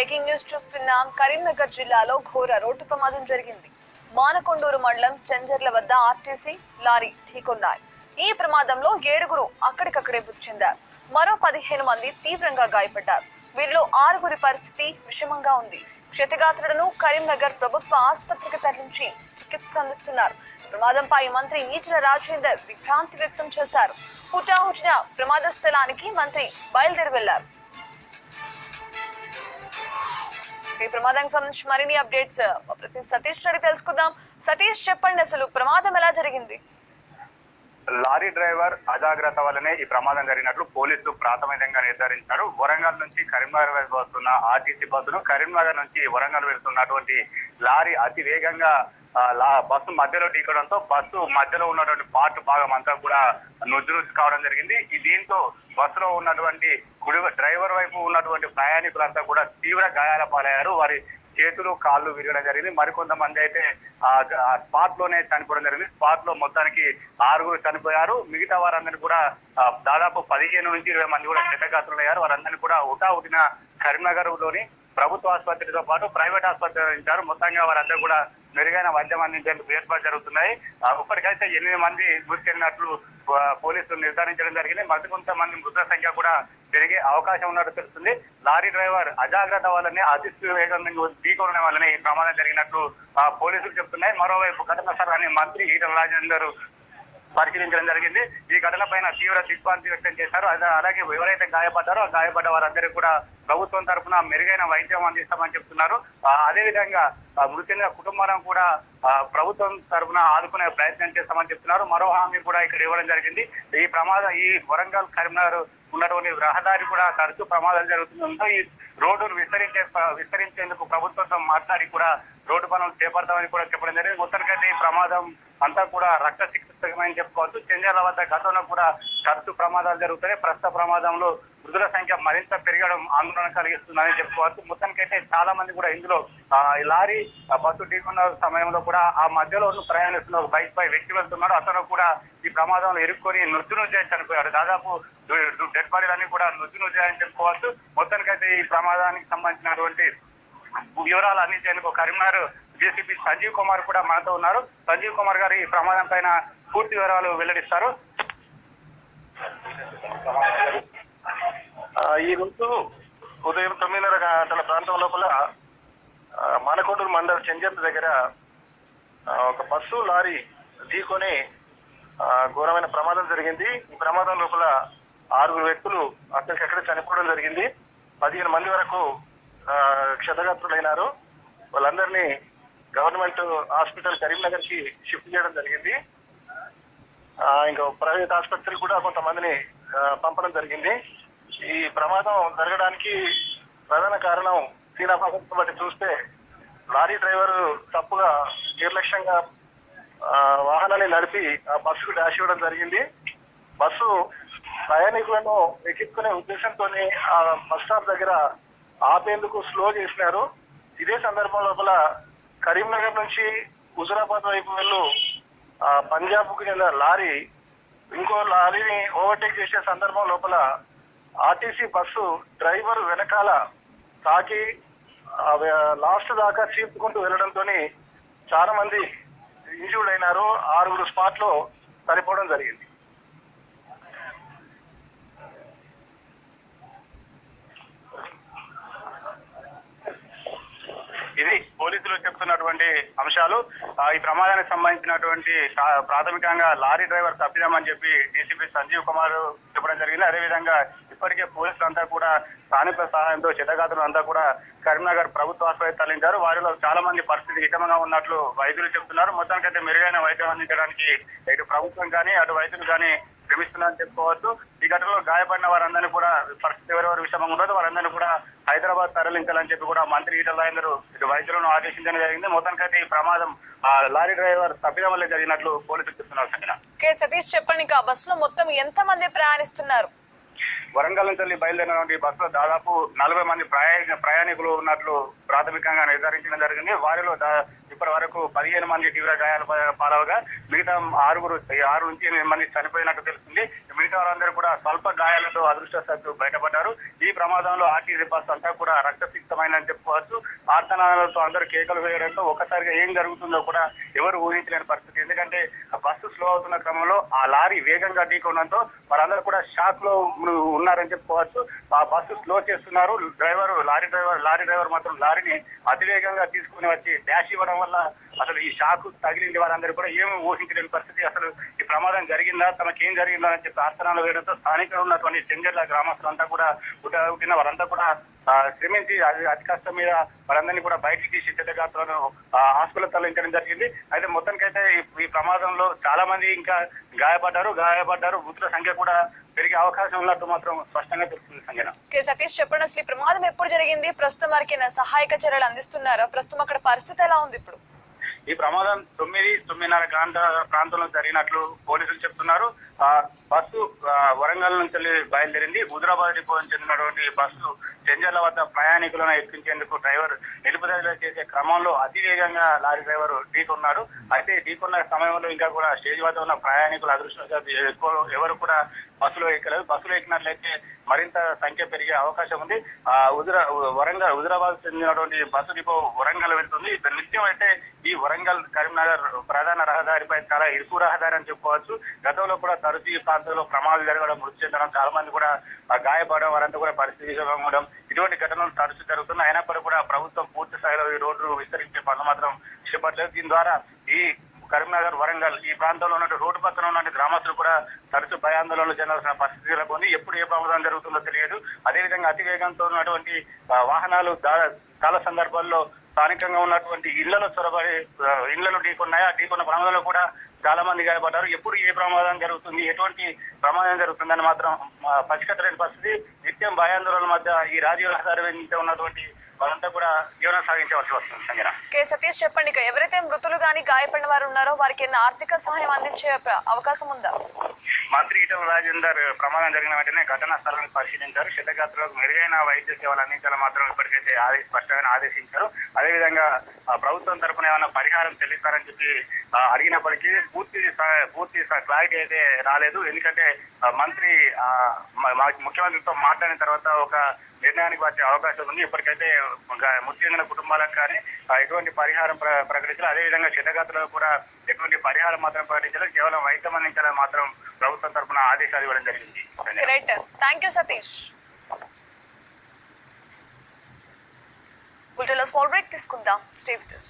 Breaking news చూస్తున్నాం కరీంనగర్ జిల్లాలో ఘోర రోడ్డు ప్రమాదం జరిగింది. మానకొండూరు మండలం చెంజర్ల వద్ద ఆర్టీసీ లారీ ఢీకొన్నాయి. ఈ ప్రమాదంలో ఏడుగురు అక్కడికక్కడే మృతి చెందారు. మరో పదిహేను మంది తీవ్రంగా గాయపడ్డారు. వీరిలో ఆరుగురి పరిస్థితి విషమంగా ఉంది. క్షతిగాత్రులను కరీంనగర్ ప్రభుత్వ ఆసుపత్రికి తరలించి చికిత్స అందిస్తున్నారు. ప్రమాదంపై మంత్రి ఈటల రాజేందర్ విభ్రాంతి వ్యక్తం చేశారు. హుటాహుటిన ప్రమాద స్థలానికి మంత్రి బయలుదేరి వెళ్ళారు. ఈ ప్రమాదానికి సంబంధించి మరిన్ని అప్డేట్స్ సతీష్ అడిగి తెలుసుకుందాం. సతీష్ చెప్పండి అసలు ప్రమాదం ఎలా జరిగింది? లారీ డ్రైవర్ అజాగ్రత్త వల్లనే ఈ ప్రమాదం జరిగినట్లు పోలీసులు ప్రాథమికంగా నిర్ధారించారు వరంగల్ నుంచి కరీంనగర్ వైపు వస్తున్న ఆర్టీసీ బస్సును కరీంనగర్ నుంచి వరంగల్ వెళ్తున్నటువంటి లారీ అతి వేగంగా బస్సు మధ్యలో ఢీకడంతో బస్సు మధ్యలో ఉన్నటువంటి పార్ట్ భాగం అంతా కూడా నుజ్జు నుజ్జు కావడం జరిగింది. ఈ దీంతో బస్సులో ఉన్నటువంటి కుడి డ్రైవర్ వైపు ఉన్నటువంటి ప్రయాణికులంతా కూడా తీవ్ర గాయాల పాలయ్యారు. వారి చేతులు కాళ్ళు విరగడం జరిగింది. మరికొంతమంది అయితే ఆ స్పాట్లోనే చనిపోవడం జరిగింది. స్పాట్లో మొత్తానికి ఆరుగురు చనిపోయారు. మిగతా వారందరినీ కూడా దాదాపు పదిహేను నుంచి ఇరవై మంది కూడా చెడ్డగాత్రులు అయ్యారు వారందరినీ కూడా ఉటా ఉటిన కరీంనగర్లోని ప్రభుత్వ ఆసుపత్రితో పాటు ప్రైవేట్ ఆసుపత్రి ఇచ్చారు మొత్తంగా వారందరూ కూడా మెరుగైన వైద్యం అందించేందుకు ఏర్పాటు జరుగుతున్నాయి. ఇప్పటికైతే ఎనిమిది మంది మృతి చెందినట్లు పోలీసులు నిర్ధారించడం జరిగింది. మరికొంతమంది మృతుల సంఖ్య కూడా పెరిగే అవకాశం ఉన్నట్టు తెలుస్తుంది. లారీ డ్రైవర్ అజాగ్రత్త వల్లనే అతి వేగం ఢీకొనడం వల్లనే ఈ ప్రమాదం జరిగినట్లు పోలీసులు చెప్తున్నాయి. మరోవైపు ఘటన స్థలాన్ని మంత్రి ఈటల రాజేందర్ పరిశీలించడం జరిగింది. ఈ ఘటన పైన తీవ్ర దిగ్భ్రాంతి వ్యక్తం చేశారు. అలాగే ఎవరైతే గాయపడ్డారో ఆ గాయపడ్డ వారందరికీ కూడా ప్రభుత్వం తరఫున మెరుగైన వైద్యం అందిస్తామని చెప్తున్నారు. అదేవిధంగా అదే విధంగా మృతి చెందిన కుటుంబాలను కూడా ప్రభుత్వం తరఫున ఆదుకునే ప్రయత్నం చేస్తామని చెప్తున్నారు. మరో హామీ కూడా ఇక్కడ ఇవ్వడం జరిగింది. ఈ ప్రమాదం ఈ వరంగల్ కరీంనగర్ ఉన్నటువంటి రహదారి కూడా తరచూ ప్రమాదాలు జరుగుతుండడంతో ఈ రోడ్డును విస్తరించే విస్తరించేందుకు ప్రభుత్వంతో మాట్లాడి కూడా రోడ్డు పనులు చేపడతామని కూడా చెప్పడం జరిగింది. మొత్తానికైతే ఈ ప్రమాదం అంతా కూడా రక్త పుస్తకమని చెప్పుకోవచ్చు. చెంజాల వద్ద గతంలో కూడా ఖర్చు ప్రమాదాలు జరుగుతున్నాయి. ప్రస్తుత ప్రమాదంలో మృతుల సంఖ్య మరింత పెరగడం ఆందోళన కలిగిస్తుందని చెప్పుకోవచ్చు. మొత్తానికైతే చాలా మంది కూడా ఇందులో లారీ బస్సు ఢీకొన్న సమయంలో కూడా ఆ మధ్యలో ఉన్న ప్రయాణిస్తున్న ఒక బైక్ పై వ్యక్తి వెళ్తున్నాడు. అతను కూడా ఈ ప్రమాదంలో ఇరుక్కొని నుజ్జు నుజ్జు చనిపోయాడు. దాదాపు డెడ్ బాడీలన్నీ కూడా నుజ్జు నుజ్జు అని చెప్పుకోవచ్చు. మొత్తానికైతే ఈ ప్రమాదానికి సంబంధించినటువంటి వివరాలు అందించేందుకు కరీంనగర్ జేసీపీ సంజీవ్ కుమార్ కూడా మనతో ఉన్నారు. సంజీవ్ కుమార్ గారు ఈ ప్రమాదం పైన పూర్తి వివరాలు వెల్లడిస్తారు. ఈ రోజు ఉదయం తొమ్మిదిన్నర గంటల ప్రాంతం లోపల మానకొండూరు మండల చెంజర్ల దగ్గర ఒక బస్సు లారీ ఢీకొని ఘోరమైన ప్రమాదం జరిగింది. ఈ ప్రమాదం లోపల ఆరుగురు వ్యక్తులు అక్కడికక్కడే చనిపోవడం జరిగింది. పదిహేను మంది వరకు క్షతగాత్రులైనారు. వాళ్ళందరినీ గవర్నమెంట్ హాస్పిటల్ కరీంనగర్కి షిఫ్ట్ చేయడం జరిగింది. ఇంకా ప్రైవేట్ ఆసుపత్రి కూడా కొంతమందిని పంపడం జరిగింది. ఈ ప్రమాదం జరగడానికి ప్రధాన కారణం సీనాభాగం బట్టి చూస్తే లారీ డ్రైవర్ తప్పుగా నిర్లక్ష్యంగా వాహనాన్ని నడిపి ఆ బస్సుకు డాష్ ఇవ్వడం జరిగింది. బస్సు ప్రయాణికులను ఎక్కించుకునే ఉద్దేశంతో ఆ బస్ స్టాప్ దగ్గర ఆపేందుకు స్లో చేసినారు. ఇదే సందర్భం లోపల కరీంనగర్ నుంచి హుజురాబాద్ వైపు వెళ్ళు ఆ, పంజాబ్కు చెందిన లారీ ఇంకో లారీని ఓవర్టేక్ చేసే సందర్భం లోపల ఆర్టీసీ బస్సు డ్రైవర్ వెనకాల తాకి లాస్ట్ దాకా చీపుకుంటూ వెళ్ళడంతో చాలా మంది ఇంజూర్డ్ అయినారు. ఆరుగురు స్పాట్లో చనిపోవడం జరిగింది ఇది పోలీసులు చెప్తున్నటువంటి అంశాలు ఈ ప్రమాదానికి సంబంధించినటువంటి ప్రాథమికంగా లారీ డ్రైవర్ తప్పిదామని చెప్పి డీసీపీ సంజీవ్ కుమార్ చెప్పడం జరిగింది. అదేవిధంగా ఇప్పటికే పోలీసులు అంతా కూడా స్థానికుల సహాయంతో చెడ్డగాతులు అంతా కూడా కరీంనగర్ ప్రభుత్వ ఆసుపత్రి తరలించారు. వారిలో చాలా మంది పరిస్థితి విషమంగా ఉన్నట్లు వైద్యులు చెప్తున్నారు మొత్తానికైతే మెరుగైన వైద్యం అందించడానికి ఇటు ప్రభుత్వం కానీ అటు వైద్యులు కానీ శ్రమిస్తున్నారని చెప్పుకోవచ్చు. ఈ ఘటనలో గాయపడిన వారందరినీ కూడా పరిస్థితి ఎవరెవరు విషమంగా ఉండదు వారందరినీ కూడా హైదరాబాద్ తరలించాలని చెప్పి కూడా మంత్రి ఈటల రాజేందర్ ఇటు వైద్యులను ఆదేశించడం జరిగింది. మొత్తానికైతే ఈ ప్రమాదం ఆ లారీ డ్రైవర్ తప్పిదం వల్లే జరిగినట్లు పోలీసులు చెప్తున్నారు సకిన ఓకే సతీష్ చెప్పండి ఇంకా. బస్సులో మొత్తం ఎంత మంది ప్రయాణిస్తున్నారు? వరంగల్ నుంచి బయలుదేరినటువంటి బస్సులో దాదాపు నలభై మంది ప్రయాణ ప్రయాణికులు ఉన్నట్లు ప్రాథమికంగా నిర్ధారించడం జరిగింది. వారిలో ఇప్పటి వరకు పదిహేను మంది తీవ్ర గాయాల పాలవగా మిగతా ఆరుగురు ఆరు నుంచి ఎనిమిది మంది చనిపోయినట్టు తెలుస్తుంది. మిగతా వారందరూ కూడా స్వల్ప గాయాలతో అదృష్టశాత్తు బయటపడ్డారు. ఈ ప్రమాదంలో ఆర్టీసీ బస్సు అంతా కూడా రక్తసిక్తమైందని చెప్పుకోవచ్చు. ఆర్తనాదాలతో అందరూ కేకలు వేయడంతో ఒక్కసారిగా ఏం జరుగుతుందో కూడా ఎవరు ఊహించలేని పరిస్థితి. ఎందుకంటే ఆ బస్సు స్లో అవుతున్న క్రమంలో ఆ లారీ వేగంగా ఢీకొనడంతో వారందరూ కూడా షాక్లో ఉన్నారని చెప్పుకోవచ్చు. ఆ బస్సు స్లో చేస్తున్నారు. Driver lorry driver lorry driver మాత్రం లారీ కారుని అతివేగంగా తీసుకుని వచ్చి డాష్ ఇవ్వడం వల్ల అసలు ఈ షాక్ తగిలింది వారందరూ కూడా ఏమి ఊహించలేని పరిస్థితి. అసలు ఈ ప్రమాదం జరిగిందా? తమకి ఏం జరిగిందా అని చెప్పి ఆస్తనాలు వేయడంతో స్థానికంగా ఉన్నటువంటి చెంజర్ల గ్రామస్తులంతా కూడా ఉట్టిన వారంతా కూడా శ్రమించి అతి కష్టం మీద వారందరినీ కూడా బయటికి తీసి చెడ్డగాత్రను హాస్పిటల్ తరలించడం జరిగింది. అయితే మొత్తానికైతే ఈ- ఈ ప్రమాదంలో చాలా మంది ఇంకా గాయపడ్డారు గాయపడ్డారు. మృతుల సంఖ్య కూడా పెరిగే అవకాశం ఉన్నట్టు మాత్రం స్పష్టంగా తెలుస్తుంది సంజన. ఓకే సతీష్ చెప్పండి అసలు ఈ ప్రమాదం ఎప్పుడు జరిగింది? ప్రస్తుతం వారికి సహాయక చర్యలు అందిస్తున్నారా? ప్రస్తుతం అక్కడ పరిస్థితి ఎలా ఉంది ఇప్పుడు? ఈ ప్రమాదం తొమ్మిది తొమ్మిదిన్నర ప్రాంత ప్రాంతంలో జరిగినట్లు పోలీసులు చెప్తున్నారు. ఆ బస్సు వరంగల్ నుంచి బయలుదేరింది. హుదరాబాద్ డిపోకి చెందినటువంటి బస్సు చెంజర్ల వద్ద ప్రయాణికులను ఎక్కించేందుకు డ్రైవర్ నిలుపుదల చేసే క్రమంలో అతివేగంగా లారీ డ్రైవర్ ఢీకొన్నాడు. అయితే ఢీకొన్న సమయంలో ఇంకా కూడా స్టేజ్ వద్ద ఉన్న ప్రయాణికులు అదృష్టం ఎక్కువ ఎవరు కూడా బస్సులో ఎక్కలేదు. బస్సులో ఎక్కినట్లయితే మరింత సంఖ్య పెరిగే అవకాశం ఉంది. ఆ హుజరా వరంగల్ హుజరాబాద్ చెందినటువంటి బస్సు డిపో వరంగల్ వెళ్తుంది. ఇప్పుడు నిత్యం అయితే ఈ వరంగల్ కరీంనగర్ ప్రధాన రహదారిపై చాలా ఇరుకు రహదారి అని చెప్పుకోవచ్చు. గతంలో కూడా తరచూ ఈ ప్రాంతంలో ప్రమాదాలు జరగడం మృతి చెందడం చాలా మంది కూడా గాయపడడం వారంతా కూడా పరిస్థితి విషమడం ఇటువంటి ఘటనలు తరచూ జరుగుతున్నాయి. అయినప్పటికీ కూడా ప్రభుత్వం పూర్తి స్థాయిలో ఈ రోడ్లు విస్తరించే పనులు మాత్రం చేపట్టలేదు. దీని ద్వారా ఈ కరీంనగర్ వరంగల్ ఈ ప్రాంతంలో ఉన్న రోడ్డు పక్కన ఉన్న గ్రామస్తులు కూడా తరచు భయాందోళనలు చెందాల్సిన పరిస్థితి నెలకొంది. ఎప్పుడు ఏ ప్రమాదం జరుగుతుందో తెలియదు. అదేవిధంగా అతి వేగంతో ఉన్నటువంటి వాహనాలు చాలా సందర్భాల్లో స్థానికంగా ఉన్నటువంటి ఇళ్ళలో చొరబడి ఇళ్ళను ఢీకొన్నాయి? ఆ ఢీకొన్న ప్రమాదంలో కూడా చాలా మంది గాయపడ్డారు. ఎప్పుడు ఏ ప్రమాదం జరుగుతుంది? ఎటువంటి ప్రమాదం జరుగుతుందని మాత్రం పసికట్టలేని పరిస్థితి. నిత్యం భయాందోళన మధ్య ఈ రాజీవ్ రహదారి వెంట ఉన్నటువంటి వాళ్ళంతా కూడా జీవనం సాగించవలసి వస్తుంది సంజన. ఓకే సతీష్ చెప్పండి ఎవరైతే మృతులు కానీ గాయపడిన వారు ఉన్నారో వారికి ఏమైనా ఆర్థిక సహాయం అందించే అవకాశం ఉందా? మంత్రి ఈటల రాజేందర్ ప్రమాదం జరిగిన వెంటనే ఘటనా స్థలాన్ని పరిశీలించారు. క్షతగాత్రులకు మెరుగైన వైద్య సేవలు అందించాలని మాత్రం ఇప్పటికైతే ఆదేశ స్పష్టంగా ఆదేశించారు. అదేవిధంగా ప్రభుత్వం తరపున ఏమైనా పరిహారం చెల్లిస్తారని చెప్పి అడిగినప్పటికీ పూర్తి పూర్తి క్లారిటీ అయితే రాలేదు. ఎందుకంటే మంత్రి ముఖ్యమంత్రితో మాట్లాడిన తర్వాత ఒక నిర్ణయానికి వచ్చే అవకాశం ఉంది. ఇప్పటికైతే మృతి చెందిన కుటుంబాలకు కానీ ఆ, ఎటువంటి పరిహారం ప్ర- ప్రకటించారు అదేవిధంగా క్షతగాత్రులకు కూడా ఎటువంటి పరిహారం మాత్రం ప్రకటించలేదు కేవలం వైద్యం అందించాలని మాత్రం ప్రభుత్వం తరపున ఆదేశాలు ఇవ్వడం జరిగింది. Right. Thank you Satish small break తీసుకుందాం. Stay with us.